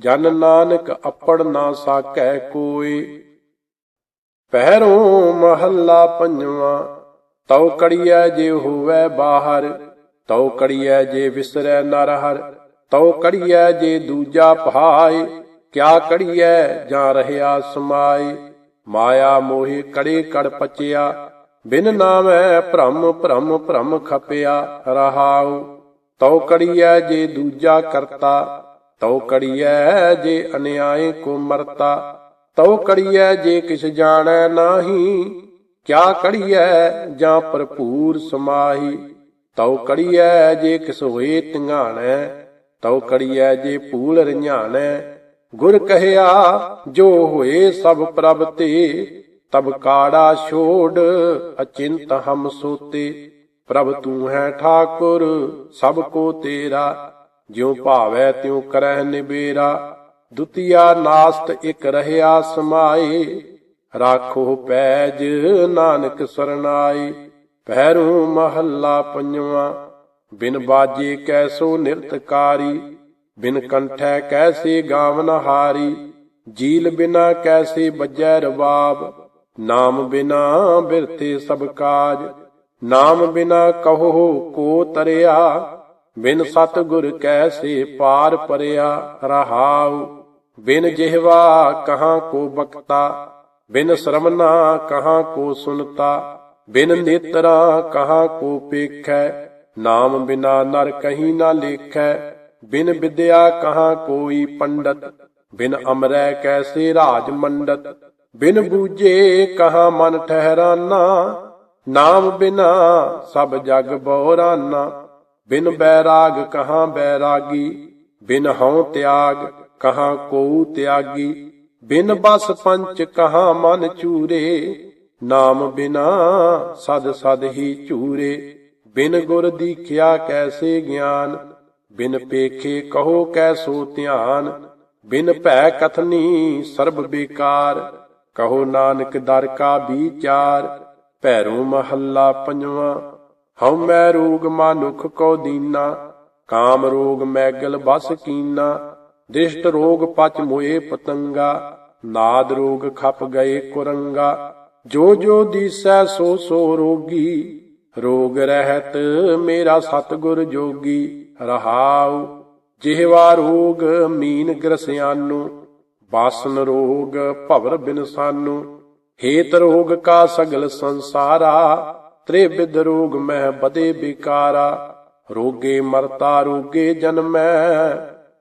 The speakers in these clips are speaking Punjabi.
ਜਨ ਨਾਨਕ ਅਪੜ ਨਾ ਸਾਕੈ ਕੋਈ। ਪਹਿਰੋਂ ਮਹੱਲਾ ਪੰਜਵਾਂ, ਤਉ ਕੜੀਐ ਜੇ ਹੋਵੇ ਬਾਹਰ, ਤਉ ਕੜੀਐ ਜੇ ਵਿਸਰੈ ਨਰ ਹਰ, ਤਉ ਕੜੀਐ ਜੇ ਦੂਜਾ ਭਾਏ ਕਿਆ ਕੜੀਐ ਜਾਂ ਰਹਿਆ ਸਮਾਈ ਮਾਇਆ ਮੋਹਿ ਕੜੇ ਕੜ ਪਚਿਆ, ਬਿਨ ਨਾਮੈ ਭ੍ਰਮ ਭ੍ਰਮ ਭ੍ਰਮ ਖਪਿਆ ਰਹਾਉ। ਤਉ ਕੜੀਐ ਜੇ ਦੂਜਾ ਕਰਤਾ ਤਉ ਕੜੀਐ ਜੇ ਅਨਿਆਏ ਕੋ ਮਰਤਾ, ਤਉ ਕੜੀਐ ਜੇ ਕਿਛ ਜਾਣੈ ਨਾਹੀ, ਕਿਆ ਕੜੀਐ ਜਾਂ ਭਰਪੂਰ ਸਮਾਹੀ, ਤਉ ਕੜੀਐ ਜੇ ਕਿਸ ਹੋਏ ਧਿਆਣੈ, ਤਉ ਕੜੀਐ ਜੇ ਪੂਲ ਰഞ്ഞਾਣੈ ਗੁਰ ਕਹਿਆ ਜੋ ਹੋਏ ਸਭ ਪ੍ਰਭ ਤੇ, ਤਬ ਕਾੜਾ ਛੋੜ ਅਚਿੰਤ ਹਮ ਸੋਤੇ, ਪ੍ਰਭ ਤੂੰ ਹੈ ਠਾਕੁਰ ਸਭ ਕੋ ਤੇਰਾ। ਜਿਉ ਭਾਵੈ ਤਿਉ ਕਰਹਿ ਨਿਬੇਰਾ, ਦੁਤੀਆ ਨਾਸਤ ਇਕ ਰਹਿਆ ਸਮਾਏ। ਰਾਖੋ ਪੈਜ ਨਾਨਕ ਸਰਨਾਈ ਪਹਿਰੂ ਮਹੱਲਾ ਪੰਜਵਾ। ਬਿਨ ਬਾਜੇ ਕੈਸੋ ਨਿਰਤਕਾਰੀ ਬਿਨ ਕੰਠੈ ਕੈਸੇ ਗਾਵਨ ਹਾਰੀ। ਜੀਲ ਬਿਨਾ ਕੈਸੇ ਬੱਜੈ ਰਬਾਬ, ਨਾਮ ਬਿਨਾ ਬਿਰਤੇ ਸਭ ਕਾਜ। ਨਾਮ ਬਿਨਾ ਕਹੋ ਕੋ ਤਰਿਆ ਬਿਨ ਸਤਗੁਰ ਕੈਸੇ ਪਾਰ ਪਰਿਆ ਰਹਾਉ, ਬਿਨ ਜਿਹਵਾ ਕਹਾਂ ਕੋ ਬਖਤਾ, ਬਿਨ ਸ਼ਰਮਨਾ ਕਹਾਂ ਕੋ ਸੁਨਤਾ, ਬਿਨ ਨੇਤਰਾ ਕਹਾਂ ਕੋ ਪੇਖੈ, ਨਾਮ ਬਿਨਾ ਨਰ ਕਹੀਂ ਨਾ ਲੇਖੈ, ਬਿਨ ਵਿਦਿਆ ਕਹਾਂ ਕੋਈ ਪੰਡਤ, ਬਿਨ ਅਮਰੈ ਕੈਸੇ ਰਾਜ ਮੰਡਤ, ਬਿਨ ਬੂਝੇ ਕਹਾਂ ਮਨ ਠਹਿਰਾਨਾ, ਨਾਮ ਬਿਨਾ ਸਭ ਜਗ ਬੋਰਾਨਾ ਬਿਨ ਬੈਰਾਗ ਕਹਾਂ ਬੈਰਾਗੀ, ਬਿਨ ਹਉ ਤਿਆਗ ਕਹਾਂ ਕੋ ਤਿਆਗੀ, ਬਿਨ ਬਸ ਪੰਚ ਕਹਾਂ ਮਨ ਚੂਰੇ, ਨਾਮ ਬਿਨਾ ਸਦ ਸਦ ਹੀ ਝੂਰੇ। ਬਿਨ ਗੁਰ ਦੀਖਿਆ ਕੈਸੇ ਗਿਆਨ, ਬਿਨ ਪੇਖੇ ਕਹੋ ਕੈਸੋ ਧਿਆਨ, ਬਿਨ ਭੈ ਕਥਨੀ ਸਰਬ ਬੇਕਾਰ, ਕਹੋ ਨਾਨਕ ਦਰ ਕਾ ਵਿਚਾਰ ਭੈਰੂ ਮਹੱਲਾ ਪੰਜਵਾਂ। ਹਉ ਮੈਂ ਰੋਗ ਮਾਨੁਖ ਕੋ ਦੀਨਾ, ਕਾਮ ਰੋਗ ਮੈਗਲ ਬਸ ਕੀਨਾ, ਦਿਸ਼ਟ ਰੋਗ ਪਚ ਮੋਏ ਪਤੰਗਾ, ਨਾਦ ਰੋਗ ਖਪ ਗਏ ਕੁਰੰਗਾ, ਜੋ ਜੋ ਦੀਸੈ ਸੋ ਸੋ ਰੋਗੀ, ਰੋਗ ਰਹਿਤ ਮੇਰਾ ਸਤਗੁਰ ਜੋਗੀ, ਰਹਾਉ, ਜਿਹਵਾ ਰੋਗ ਮੀਨ ਗ੍ਰਸਿਆਨੂ, ਬਾਸਨ ਰੋਗ ਭਵਰ ਬਿਨਸਾਨੂ, ਹੇਤ ਰੋਗ ਕਾ ਸਗਲ ਸੰਸਾਰਾ ਤ੍ਰਿਵਿਧ ਰੋਗ ਮਹਿ ਬਦੇ ਬਿਕਾਰਾ, ਰੋਗੇ ਮਰਤਾ ਰੋਗੇ ਜਨਮੈ,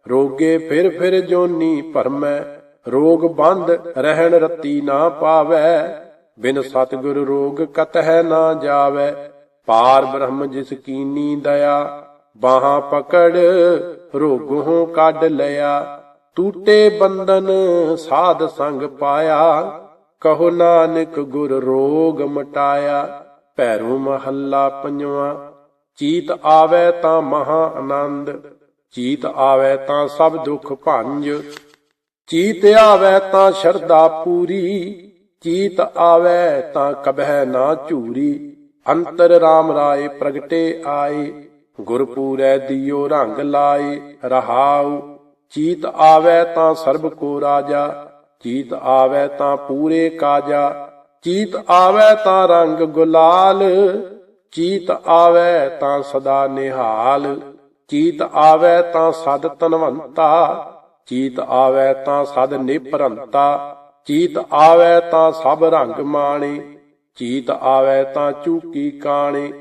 ਰੋਗੇ ਫਿਰ ਫਿਰ ਜੋਨੀ ਭਰਮੈ, ਰੋਗ ਬੰਧ ਰਹਿਣ ਰਤੀ ਨਾ ਪਾਵੈ, ਬਿਨ ਸਤਿਗੁਰ ਰੋਗ ਕਤਹਿ ਨਾ ਜਾਵੈ, ਪਾਰ ਬ੍ਰਹਮ ਜਿਸ ਕੀਨੀ ਦਇਆ, ਬਾਹਾਂ ਪਕੜ ਰੋਗੋਂ ਕੱਢ ਲਿਆ, ਟੂਟੇ ਬੰਧਨ ਸਾਧ ਸੰਗ ਪਾਇਆ, ਕਹੋ ਨਾਨਕ ਗੁਰ ਰੋਗ ਮਟਾਇਆ ਭੈਰੂ ਮਹੱਲਾ ਪੰਜਵਾਂ, ਚੀਤ ਆਵੇ ਤਾਂ ਮਹਾ ਆਨੰਦ, ਚੀਤ ਆਵੇ ਤਾਂ ਸਭ ਦੁੱਖ ਭੰਜ, ਚੀਤ ਆਵੇ ਤਾਂ ਸ਼ਰਧਾ ਪੂਰੀ, ਚੀਤ ਆਵੇ ਤਾਂ ਕਬਹਿ ਨਾ ਝੂਰੀ, ਅੰਤਰ RAM ਰਾਏ ਪ੍ਰਗਟੇ ਆਏ, ਗੁਰਪੂਰੈ ਦਿਓ ਰੰਗ ਲਾਏ, ਰਹਾਉ, ਚੀਤ ਆਵੇ ਤਾਂ ਸਰਬ ਕੋ ਰਾਜਾ, ਚੀਤ ਆਵੇ ਤਾਂ ਪੂਰੇ ਕਾਜਾ ਚੀਤ ਆਵੇ ਤਾਂ ਰੰਗ ਗੁਲਾਲ, ਚੀਤ ਆਵੇ ਤਾਂ ਸਦਾ ਨਿਹਾਲ, ਚੀਤ ਆਵੇ ਤਾਂ ਸਦ ਤਨਵੰਤਾ ਚੀਤ ਆਵੇ ਤਾਂ ਸਦ ਨਿਪਰੰਤਾ, ਚੀਤ ਆਵੇ ਤਾਂ ਸਭ ਰੰਗ ਮਾਣੇ, ਚੀਤ ਆਵੇ ਤਾਂ ਚੂਕੀ ਕਾਣੇ,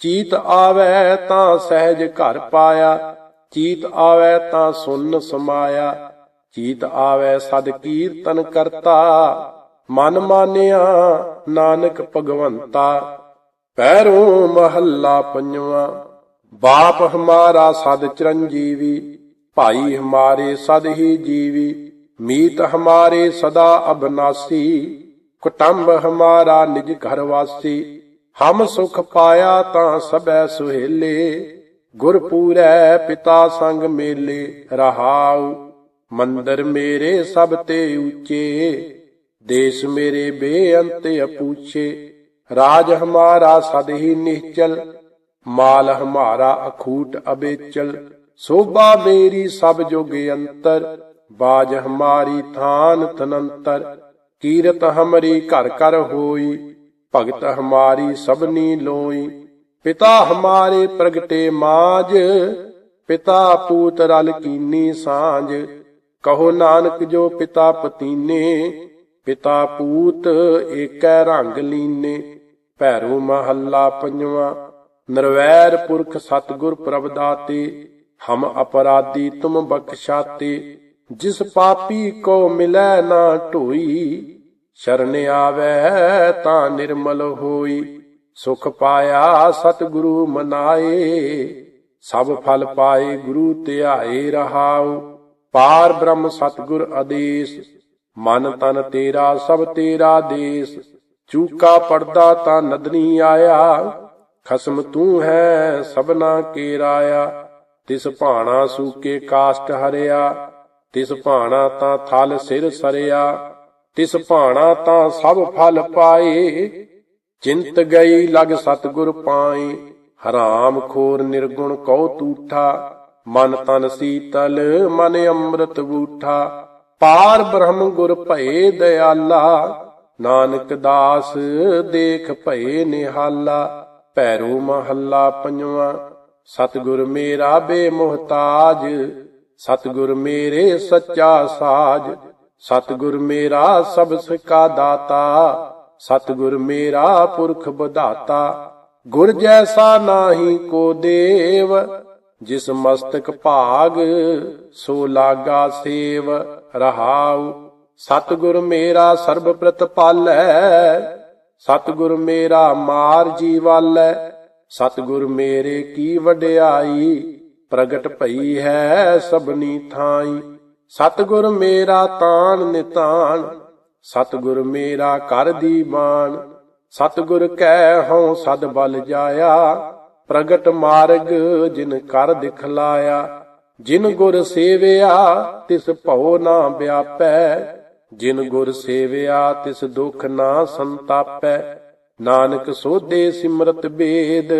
ਚੀਤ ਆਵੇ ਤਾਂ ਸਹਿਜ ਘਰ ਪਾਇਆ, ਚੀਤ ਆਵੇ ਤਾਂ ਸੁਨ ਸਮਾਇਆ, ਚੀਤ ਆਵੇ ਸਦ ਕੀਰਤਨ ਕਰਤਾ ਮਨ ਮਾਨਿਆ ਨਾਨਕ ਭਗਵੰਤਾ, ਪੈਰੋਂ ਮਹੱਲਾ ਪੰਜਵਾਂ। ਬਾਪ ਹਮਾਰਾ ਸਦ ਚਰੰਜੀਵੀ ਭਾਈ ਹਮਾਰੇ ਸਦ ਹੀ ਜੀਵੀ, ਮੀਤ ਹਮਾਰੇ ਸਦਾ ਅਬਨਾਸੀ, ਕੁਟੰਬ ਹਮਾਰਾ ਨਿਜ ਘਰ ਵਾਸੀ। ਹਮ ਸੁਖ ਪਾਇਆ ਤਾਂ ਸਬੈ ਸੁਹੇਲੇ ਗੁਰਪੂਰੈ ਪਿਤਾ ਸੰਗ ਮੇਲੇ ਰਹਾਉ। ਮੰਦਰ ਮੇਰੇ ਸਭ ਤੇ ਉੱਚੇ ਦੇਸ਼ ਮੇਰੇ ਬੇਅੰਤ ਅਪੂਛੇ, ਰਾਜ ਹਮਾਰਾ ਸਦ ਹੀ ਨਿਹਚਲ, ਮਾਲ ਹਮਾਰਾ ਅਖੂਟ ਅਬੇਚਲ, ਸੋਭਾ ਮੇਰੀ ਸਭ ਜੁਗ ਅੰਤਰ, ਬਾਜ ਹਮਾਰੀ ਥਾਨ ਤਨੰਤਰ ਕੀਰਤ ਹਮਰੀ ਘਰ ਘਰ ਹੋਈ, ਭਗਤ ਹਮਾਰੀ ਸਭਨੀ ਲੋਈ, ਪਿਤਾ ਹਮਾਰੇ ਪ੍ਰਗਟੇ ਮਾਜ, ਪਿਤਾ ਪੂਤ ਰਲ ਕੀਨੀ ਸਾਂਝ, ਕਹੋ ਨਾਨਕ ਜੋ ਪਿਤਾ ਪਤੀਨੇ ਪਿਤਾ ਪੂਤ ਏਕੈ ਰੰਗ ਲੀਨੇ, ਭੈਰੋ ਮਹੱਲਾ ਪੰਜਵਾ। ਨਰਵੈਰ ਪੁਰਖ ਸਤਗੁਰ ਪ੍ਰਭ ਦਾਤੇ, ਹਮ ਅਪਰਾਧੀ ਤੁਮ ਬਖਸ਼ਾਤੇ। ਜਿਸ ਪਾਪੀ ਕੋ ਮਿਲੈ ਨਾ ਢੋਈ, ਸ਼ਰਨ ਆਵੈ ਤਾਂ ਨਿਰਮਲ ਹੋਈ। ਸੁਖ ਪਾਇਆ ਸਤਿਗੁਰੂ ਮਨਾਏ, ਸਭ ਫਲ ਪਾਏ ਗੁਰੂ ਧਿਆਏ ਰਹਾਉ। ਪਾਰ ਬ੍ਰਹਮ ਸਤਿਗੁਰ ਆਦੇਸ਼ ਮਨ ਤਨ ਤੇਰਾ, ਸਭ ਤੇਰਾ ਦੇਸ। ਚੂਕਾ ਪੜਦਾ ਤਾਂ ਨਦਨੀ ਆਇਆ। ਖਸਮ ਤੂੰ ਹੈ, ਸਭਨਾ ਕੇ ਰਾਇਆ ਤਿਸ ਭਾਣਾ ਸੂਕੇ ਕਾਸ਼ਟ ਹਰਿਆ। ਤਿਸ ਭਾਣਾ ਤਾਂ ਥਲ ਸਿਰ ਸਰਿਆ। ਤਿਸ ਭਾਣਾ ਤਾਂ ਸਭ ਫਲ ਪਾਏ। ਚਿੰਤ ਗਈ ਲਗ ਸਤਗੁਰ ਪਾਏ। ਹਰਾਮ ਖੋਰ ਨਿਰਗੁਣ ਕਉ ਤੂਠਾ। ਮਨ ਤਨ ਸੀਤਲ, ਮਨ ਅੰਮ੍ਰਿਤ ਬੂਠਾ। ਪਾਰ ਬ੍ਰਹਮ ਗੁਰ ਭਏ ਦਇਆਲਾ, ਨਾਨਕ ਦਾਸ ਦੇਖ ਭਏ ਨਿਹਾਲਾ, ਭੈਰੂ ਮਹੱਲਾ ਪੰਜਵਾ, ਸਤਿਗੁਰ ਮੇਰਾ ਬੇਮੁਹਤਾਜ, ਸਤਿਗੁਰ ਮੇਰੇ ਸੱਚਾ ਸਾਜ, ਸਤਿਗੁਰ ਮੇਰਾ ਸਭ ਸਿਕਾ ਦਾਤਾ, ਸਤਿਗੁਰ ਮੇਰਾ ਪੁਰਖ ਬਧਾਤਾ ਗੁਰ ਜੈਸਾ ਨਾਹੀ ਕੋ ਦੇਵ ਜਿਸ ਮਸਤਕ ਭਾਗ, ਸੋ ਲਾਗਾ ਸੇਵ ਰਹਾਉ। ਸਤਿਗੁਰ ਮੇਰਾ ਸਰਬ ਪ੍ਰਤਪਾਲੈ ਸਤਿਗੁਰ ਮੇਰਾ ਮਾਰ ਜੀਵਾਲੈ, ਸਤਿਗੁਰ ਮੇਰੇ ਕੀ ਵਡਿਆਈ, ਪ੍ਰਗਟ ਭਈ ਹੈ ਸਭਨੀ ਥਾਈ। ਸਤਿਗੁਰ ਮੇਰਾ ਤਾਣ ਨਿਤਾਣ, ਸਤਿਗੁਰ ਮੇਰਾ ਕਰ ਦੀਵਾਨ ਸਤਿਗੁਰ ਕੈ ਹਉ ਸਦ ਬਲ ਜਾਇਆ ਪ੍ਰਗਟ ਮਾਰਗ ਜਿਨ ਕਰ ਦਿਖਲਾਇਆ, ਜਿਨ ਗੁਰ ਸੇਵਿਆ ਤਿਸ ਭਉ ਨਾ ਵਿਆਪੈ, ਜਿਨ ਗੁਰ ਸੇਵਿਆ ਤਿਸ ਦੁਖ ਨਾ ਸੰਤਾਪੈ। ਨਾਨਕ ਸੋਧੇ ਸਿਮਰਤ ਬੇਦ,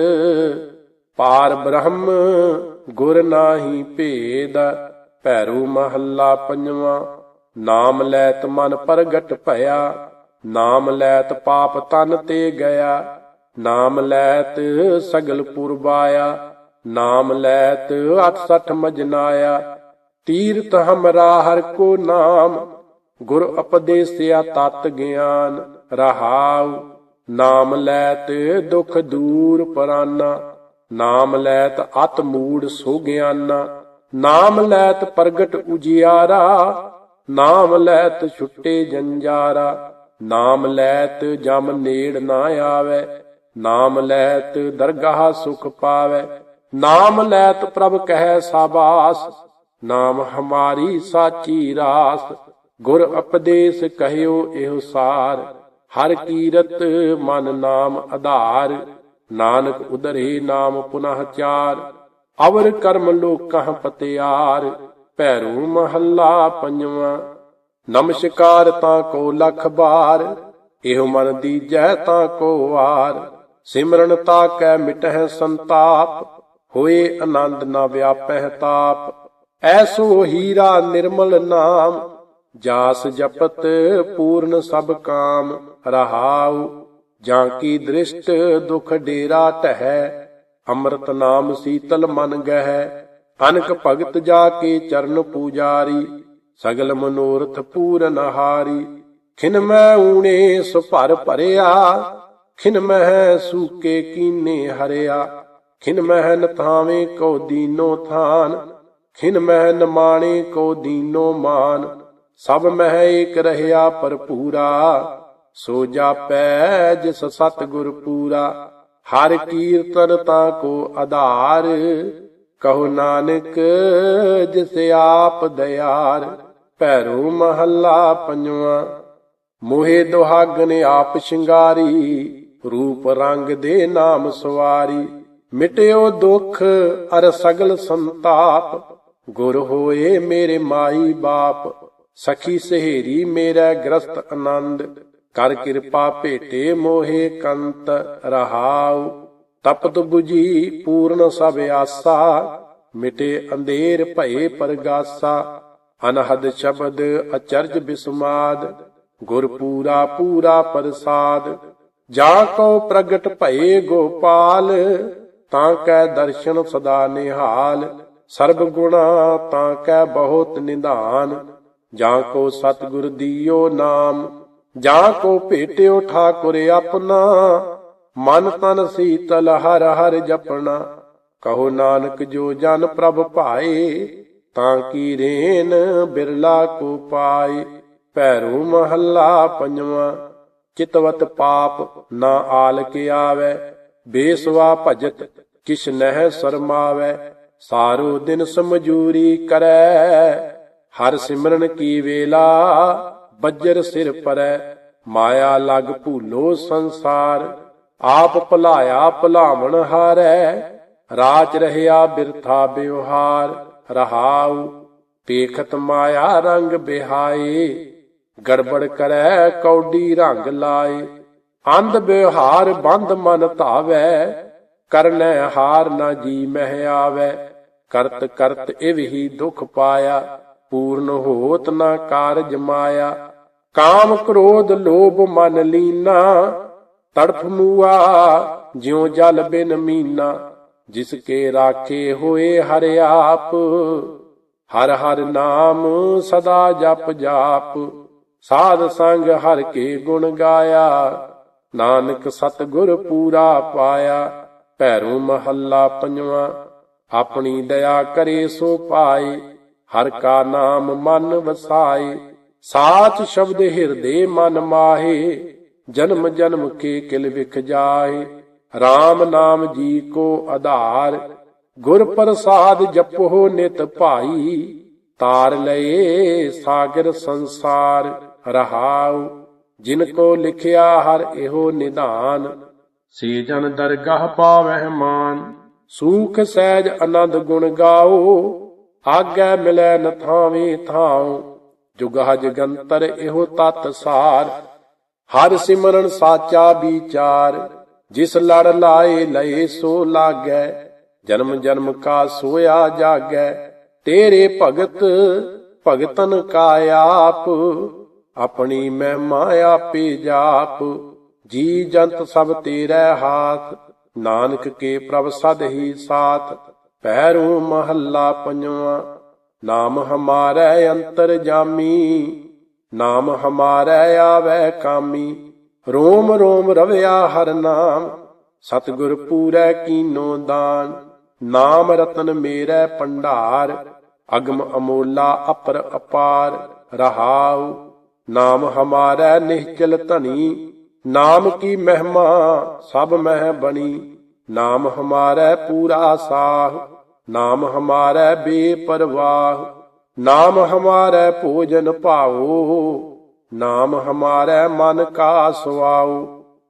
ਪਾਰ ਬ੍ਰਹਮ ਗੁਰ ਨਾਹੀ ਭੇਦ, ਭੈਰੂ ਮਹੱਲਾ ਪੰਜਵਾ। ਨਾਮ ਲੈਤ ਮਨ ਪ੍ਰਗਟ ਭਇਆ, ਨਾਮ ਲੈਤ ਪਾਪ ਤਨ ਤੇ ਗਿਆ। ਨਾਮ ਲੈਤ ਸਗਲ ਪੁਰਬਾਇਆ, ਨਾਮ ਲੈਤ 68 ਮਜਨਾਇਆ। ਤੀਰਤ ਹਮਰਾ ਹਰ ਕੋ ਨਾਮ, ਗੁਰ ਉਪਦੇਸਿਆ ਤਤ ਗਿਆਨ ਰਹਾਉ। ਨਾਮ ਲੈਤ ਦੁਖ ਦੂਰ ਪਰਾਨਾ, ਨਾਮ ਲੈਤ ਅਤ ਮੂੜ ਸੋ ਗਿਆਨਾ। ਨਾਮ ਲੈਤ ਪ੍ਰਗਟ ਉਜਿਆਰਾ, ਨਾਮ ਲੈਤ ਛੁੱਟੇ ਜੰਜਾਰਾ। ਨਾਮ ਲੈਤ ਜਮ ਨੇੜ ਨਾ ਆਵੇ ਨਾਮ ਲੈਤ ਦਰਗਾਹ ਸੁਖ ਪਾਵੇ, ਨਾਮ ਲੈਤ ਪ੍ਰਭ ਕਹੈ ਸਾਬਾਸ, ਨਾਮ ਹਮਾਰੀ ਸਾਚੀ ਰਾਸ, ਗੁਰ ਉਪਦੇਸ਼ ਕਹਿਓ ਇਹੋ ਸਾਰ, ਹਰ ਕੀਰਤ ਮਨ ਨਾਮ ਆਧਾਰ, ਨਾਨਕ ਉਦਰੇ ਨਾਮ ਪੁਨਹ ਚਾਰ, ਅਵਰ ਕਰਮ ਲੋਕਾਂ ਪਤਿਆਰ, ਭੈਰੂ ਮਹੱਲਾ ਪੰਜਵਾਂ, ਨਮਸਕਾਰ ਤਾਂ ਕੋ ਲਖ ਬਾਰ, ਇਹੋ ਮਨ ਦੀਜੈ ਤਾਂ ਕੋ ਵਾਰ। ਸਿਮਰਨ ਤਾ ਕੈ ਮਿਟਹਿ ਸੰਤਾਪ, ਹੋਏ ਆਨੰਦ ਨਾ ਵਿਆਪਹਿ ਤਾਪ। ਐਸੋ ਹੀਰਾ ਨਿਰਮਲ ਨਾਮ, ਜਾਸ ਜਪਤ ਪੂਰਨ ਸਭ ਕਾਮ, ਰਹਾਉ, ਜਾਂ ਕੀ ਦ੍ਰਿਸ਼ਟ ਦੁਖ ਡੇਰਾ ਟਹਿ ਅੰਮ੍ਰਿਤ ਨਾਮ ਸੀਤਲ ਮਨ ਗਹਿ। ਅਨਕ ਭਗਤ ਜਾ ਕੇ ਚਰਨ ਪੂਜਾਰੀ, ਸਗਲ ਮਨੋਰਥ ਪੂਰਨ ਹਾਰੀ। ਖਿਨ ਮੈਂ ਊਣੇ ਸੁ ਭਰ ਭਰਿਆ ਖਿਨ ਮਹਿ ਸੂਕੇ ਕੀਨੇ ਹਰਿਆ, ਖਿਨ ਮਹਿ ਨਥਾਵੇਂ ਕੋ ਦੀਨੋ ਥਾਨ, ਖਿਨ ਮਹਿ ਨਮਾਣੇ ਕੋ ਦੀਨੋ ਮਾਨ। ਸਭ ਮਹਿ ਏਕ ਰਹਿਆ ਭਰਪੂਰਾ, ਸੋ ਜਾਪੈ ਜਿਸ ਸਤਿਗੁਰ ਪੂਰਾ। ਹਰ ਕੀਰਤਨ ਤਾ ਕੋ ਆਧਾਰ, ਕਹੋ ਨਾਨਕ ਜਿਸ ਆਪ ਦਿਆਰ ਭੈਰੋ ਮਹੱਲਾ ਪੰਜਵਾ, ਮੋਹਿ ਦੁਹਾਗਨ ਆਪ ਸ਼ਿੰਗਾਰੀ ਰੂਪ ਰੰਗ ਦੇ ਨਾਮ ਸਵਾਰੀ, ਮਿਟਿਓ ਦੁੱਖ ਅਰ ਸਗਲ ਸੰਤਾਪ। ਗੁਰ ਹੋਏ ਮੇਰੇ ਮਾਈ ਬਾਪ, ਸਖੀ ਸਹੇਰੀ ਮੇਰਾ ਗ੍ਰਸਤ ਆਨੰਦ। ਕਰ ਕਿਰਪਾ ਭੇਟੇ ਮੋਹੇ ਕੰਤ ਰਹਾਉ। ਤਪਤ 부ਜੀ ਪੂਰਨ ਸਭ ਆਸਾ, ਮਿਟੇ ਅੰਧੇਰ ਭਏ ਪਰਗਾਸਾ। ਅਨਹਦ ਸ਼ਬਦ ਅਚਰਜ ਬਿਸਮਾਦ, ਗੁਰ ਪੂਰਾ ਪੂਰਾ ਪ੍ਰਸਾਦ। ਜਾ ਕੋ ਪ੍ਰਗਟ ਭਏ ਗੋਪਾਲ, ਤਾਂ ਕੈ ਦਰਸ਼ਨ ਸਦਾ ਨਿਹਾਲ। ਸਰਬ ਗੁਣਾ ਤਾਂ ਕੈ ਬਹੁਤ ਨਿਧਾਨ। ਜਾਂ ਕੋ ਸਤਿਗੁਰ ਦੀਓ ਨਾਮ, ਜਾਂ ਕੋ ਭੇਟਿਓ ਠਾਕੁਰ ਆਪਣਾ। ਮਨ ਤਨ ਸੀਤਲ ਹਰ ਹਰ ਜਪਣਾ, ਕਹੋ ਨਾਨਕ ਜੋ ਜਨ ਪ੍ਰਭ ਭਾਏ, ਤਾਂ ਕੀ ਰੇਨ ਬਿਰਲਾ ਕੋ ਪਾਏ। ਭੈਰੂ ਮਹੱਲਾ ਪੰਜਵਾਂ ਚਿਤਵਤ ਪਾਪ ਨਾ ਆਲ ਕੇ ਆਵੇ, ਬੇਸਵਾ ਭਜਤ ਕਿਛ ਨਹਿ ਸਰਮਾਵੇ, ਸਾਰੋ ਦਿਨ ਸਮਜੂਰੀ ਕਰੈ। ਹਰ ਸਿਮਰਨ ਕੀ ਵੇਲਾ, ਬੱਜਰ ਸਿਰ ਪਰੈ, ਮਾਇਆ ਲਗ ਭੂਲੋ ਸੰਸਾਰ। ਆਪ ਭਲਾਇਆ ਭਲਾਵਣ ਹਾਰੈ ਰਾਜ ਰਹਿਆ ਬਿਰਥਾ ਬਿਵਹਾਰ। ਰਹਾਉ ਪੇਖਤ ਮਾਇਆ ਰੰਗ ਬਿਹਾਏ। ਗੜਬੜ ਕਰੈ, ਕੌਡੀ ਰੰਗ ਲਾਏ। ਅੰਧ ਬਿਵਹਾਰ ਬੰਦ ਮਨ ਧਾਵੈ, ਕਰਨੈ ਹਾਰ ਨਾ ਜੀ ਮਹਿ ਆਵੈ। ਕਰਤ ਕਰਤ ਇਵ ਹੀ ਦੁਖ ਪਾਇਆ, ਪੂਰਨ ਹੋਤ ਨਾ ਕਾਰਜ ਮਾਇਆ। ਕਾਮ ਕ੍ਰੋਧ ਲੋਭ ਮਨ ਲੀਨਾ, ਤੜਫ ਮੂਆ, ਜਿਉ ਜਲ ਬਿਨ ਮੀਨਾ। ਜਿਸ ਕੇ ਰਾਖੇ ਹੋਏ ਹਰ ਆਪ, ਹਰ ਹਰ ਨਾਮ ਸਦਾ ਜਪ ਜਾਪ। ਸਾਧ ਸੰਗ ਹਰ ਕੇ ਗੁਣ ਗਾਇਆ। ਨਾਨਕ ਸਤਿਗੁਰ ਪੂਰਾ ਪਾਇਆ। ਭੈਰੂ ਮਹੱਲਾ ਪੰਜਵਾਂ, ਆਪਣੀ ਦਇਆ ਕਰੇ ਸੋ ਪਾਏ। ਹਰ ਕਾ ਨਾਮ ਮਨ ਵਸਾਏ। ਸਾਚ ਸ਼ਬਦ ਹਿਰਦੇ ਮਨ ਮਾਹੇ। ਜਨਮ ਜਨਮ ਕੇ ਕਿਲ ਵਿਖ ਜਾਏ। RAM ਨਾਮ ਜੀ ਕੋ ਆਧਾਰ। ਗੁਰ ਪ੍ਰਸਾਦ ਜਪੋ ਨਿਤ ਭਾਈ। ਤਾਰ ਲਏ ਸਾਗਰ ਸੰਸਾਰ। ਰਹਾਉ ਜਿਨ ਕੋ ਲਿਖਿਆ ਹਰ ਇਹੋ ਨਿਧਾਨ। ਸੇ ਜਨ ਦਰਗਾਹ ਪਾਵਹਿ ਮਾਨ। ਸੂਖ ਸਹਿਜ ਆਨੰਦ ਗੁਣ ਗਾਓ ਆਗੈ ਮਿਲੈ ਨ ਥਾਵੇਂ ਥਾਉ। ਜੁਗਹ ਜਗੰਤਰ ਇਹੋ ਤਤ ਸਾਰ ਹਰ ਸਿਮਰਨ ਸਾਚਾ ਵਿਚਾਰ। ਜਿਸ ਲੜ ਲਾਏ ਲਏ ਸੋ ਲਾਗੈ ਜਨਮ ਜਨਮ ਕਾ ਸੋਇਆ ਜਾਗੈ। ਤੇਰੇ ਭਗਤ ਭਗਤਨ ਕਾ ਆਪ ਆਪਣੀ ਮਹਿਮਾ ਆਪੇ ਜਾਪ, ਜੀ ਜੰਤ ਸਭ ਤੇਰੇ ਹਾਥ, ਨਾਨਕ ਕੇ ਪ੍ਰਭ ਸਦ ਹੀ ਸਾਥ, ਪੈਰੂ ਮਹੱਲਾ ਪੰਜਵਾ, ਨਾਮ ਹਮਾਰੇ ਅੰਤਰ ਜਾਮੀ, ਨਾਮ ਹਮਾਰੇ ਆਵੇ ਕਾਮੀ, ਰੋਮ ਰੋਮ ਰਵਿਆ ਹਰ ਨਾਮ, ਸਤਿਗੁਰ ਪੂਰੈ ਕੀਨੋ ਦਾਨ, ਨਾਮ ਰਤਨ ਮੇਰੇ ਭੰਡਾਰ, ਅਗਮ ਅਮੋਲਾ ਅਪਰ ਅਪਾਰ, ਰਹਾਉ ਨਾਮ ਹਮਾਰਾ ਨਿਹਚਲ ਧਨੀ, ਨਾਮ ਕੀ ਮਹਿਮਾ ਸਭ ਮਹਿ ਬਣੀ। ਨਾਮ ਹਮਾਰਾ ਪੂਰਾ ਸਾਹ, ਨਾਮ ਹਮਾਰਾ ਬੇਪਰਵਾਹ। ਨਾਮ ਹਮਾਰਾ ਭੋਜਨ ਭਾਉ, ਨਾਮ ਹਮਾਰਾ ਮਨ ਕਾ ਸੁਆਉ।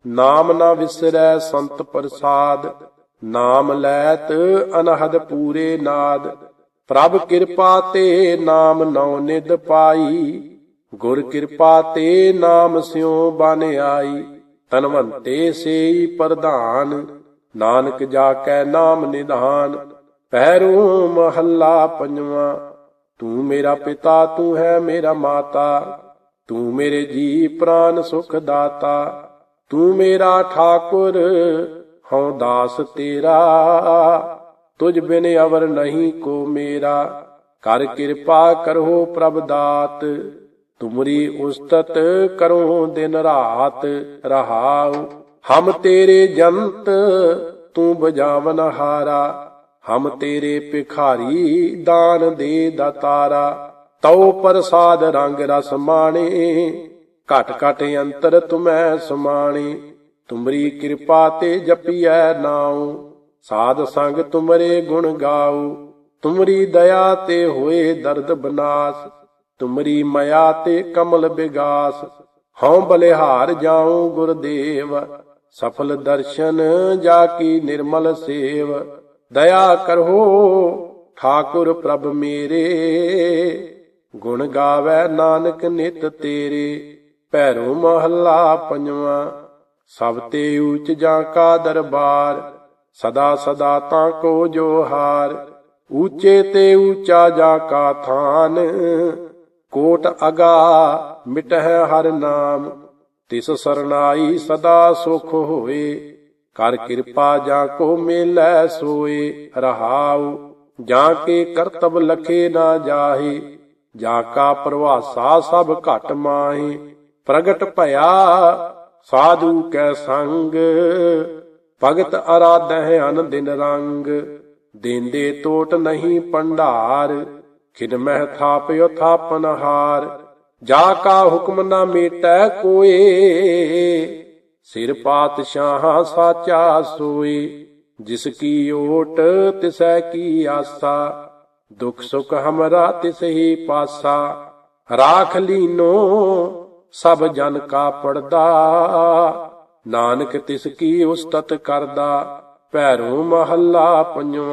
ਨਾਮ ਨਾ ਵਿਸਰੈ ਸੰਤ ਪ੍ਰਸਾਦ, ਨਾਮ ਲੈਤ ਅਨਹਦ ਪੂਰੇ ਨਾਦ। ਪ੍ਰਭ ਕਿਰਪਾ ਤੇ ਨਾਮ ਨਉ ਨਿਦ ਪਾਈ। ਗੁਰ ਕਿਰਪਾ ਤੇ ਨਾਮ ਸਿਉ ਬਨ ਆਈ ਤਨਵੰਤੇ ਸੇਈ ਪ੍ਰਧਾਨ। ਨਾਨਕ ਜਾ ਕੈ ਨਾਮ ਨਿਧਾਨ, ਪਹਿਰੂ ਮਹੱਲਾ ਪੰਜਵਾ। ਤੂੰ ਮੇਰਾ ਪਿਤਾ, ਤੂੰ ਹੈ ਮੇਰਾ ਮਾਤਾ। ਤੂੰ ਮੇਰੇ ਜੀ ਪ੍ਰਾਨ ਸੁਖ ਦਾਤਾ। ਤੂੰ ਮੇਰਾ ਠਾਕੁਰ, ਹਉ ਦਾਸ ਤੇਰਾ। ਤੁਝ ਬਿਨ ਅਵਰ ਨਹੀਂ ਕੋ ਮੇਰਾ। ਕਰ ਕਿਰਪਾ ਕਰੋ ਪ੍ਰਭ ਦਾਤ। ਤੁਮਰੀ ਉਸਤਤ ਕਰੋ ਦਿਨ ਰਾਤ ਰਹਾਉ। ਹਮ ਤੇਰੇ ਜੰਤ ਤੂੰ ਬਜਾਵਨ ਹਾਰਾ। ਹਮ ਤੇਰੇ ਭਿਖਾਰੀ ਦਾਨ ਦੇ ਦਾਤਾਰਾ। ਤਉ ਪ੍ਰਸਾਦ ਰੰਗ ਰਸ ਮਾਣੇ। ਘਟ ਘਟ ਅੰਤਰ ਤੁਮੈ ਸਮਾਣੇ। ਤੁਮਰੀ ਕਿਰਪਾ ਤੇ ਜਪੀਐ ਨਾਉ। ਸਾਧ ਸੰਗ ਤੁਮਰੇ ਗੁਣ ਗਾਉ। ਤੁਮਰੀ ਦਇਆ ਤੇ ਹੋਏ ਦਰਦ ਬਨਾਸ। ਤੁਮਰੀ ਮਾਇਆ ਤੇ ਕਮਲ ਬਿਗਾਸ, ਹਉ ਬਲਿਹਾਰ ਜਾਉ ਗੁਰਦੇਵ। ਸਫਲ ਦਰਸ਼ਨ ਜਾ ਕੀ ਨਿਰਮਲ ਸੇਵ। ਦਇਆ ਕਰੋ ਠਾਕੁਰ ਪ੍ਰਭ ਮੇਰੇ, ਗੁਣ ਗਾਵੇ ਨਾਨਕ ਨਿਤ ਤੇਰੇ। ਭੈਰੋ ਮਹੱਲਾ ਪੰਜਵਾ, ਸਭ ਤੇ ਊਚ ਜਾਂ ਕਾ ਦਰਬਾਰ, ਸਦਾ ਸਦਾ ਤਾਂ ਕੋ ਜੋਹਾਰ। ਹਾਰ ਤੇ ਊਚਾ ਜਾ ਕਾ ਥਾਨ ਕੋਟ ਅਗਾ ਮਿਟਹਿ ਹਰ ਨਾਮ, ਤਿਸ ਸਰਨਾਈ ਸਦਾ ਸੁਖ ਹੋਏ। ਕਰ ਕਿਰਪਾ ਜਾਂ ਕੋ ਮੇਲੈ ਸੋਏ, ਰਹਾਉ, ਜਾਂ ਕੇ ਕਰਤਬ ਲਖੇ ਨਾ ਜਾਹੇ। ਜਾਂ ਕਾ ਪ੍ਰਵਾਸਾ ਸਭ ਘਟ ਮਾਹੇ, ਪ੍ਰਗਟ ਭਇਆ ਸਾਧੂ ਕੈ ਸੰਗ। ਭਗਤ ਅਰਾਧਹਿ ਅਨ ਦਿਨ ਰੰਗ, ਦੇਂਦੇ ਤੋਟ ਨਹੀਂ ਪੰਡਾਰ ਖਿਨ ਮਹਿ ਥਾਪਿਓ ਥਾਪਨ ਹਾਰ, ਜਾ ਕਾ ਹੁਕਮ ਨਾ ਮੇਟੈ ਕੋਏ। ਸਿਰ ਪਾਤਸ਼ਾਹ ਸਾਚਾ ਸੋਏ, ਜਿਸ ਕੀ ਓਟ ਤਿਸੈ ਕੀ ਆਸਾ। ਦੁਖ ਸੁਖ ਹਮਰਾ ਤਿਸ ਹੀ ਪਾਸਾ, ਰਾਖ ਲੀਨੋ, ਸਭ ਜਨ ਕਾ ਪੜਦਾ। ਨਾਨਕ ਤਿਸ ਕੀ ਉਸਤਤ ਕਰਦਾ, ਭੈਰੋ ਮਹੱਲਾ ਪੰਜਵਾਂ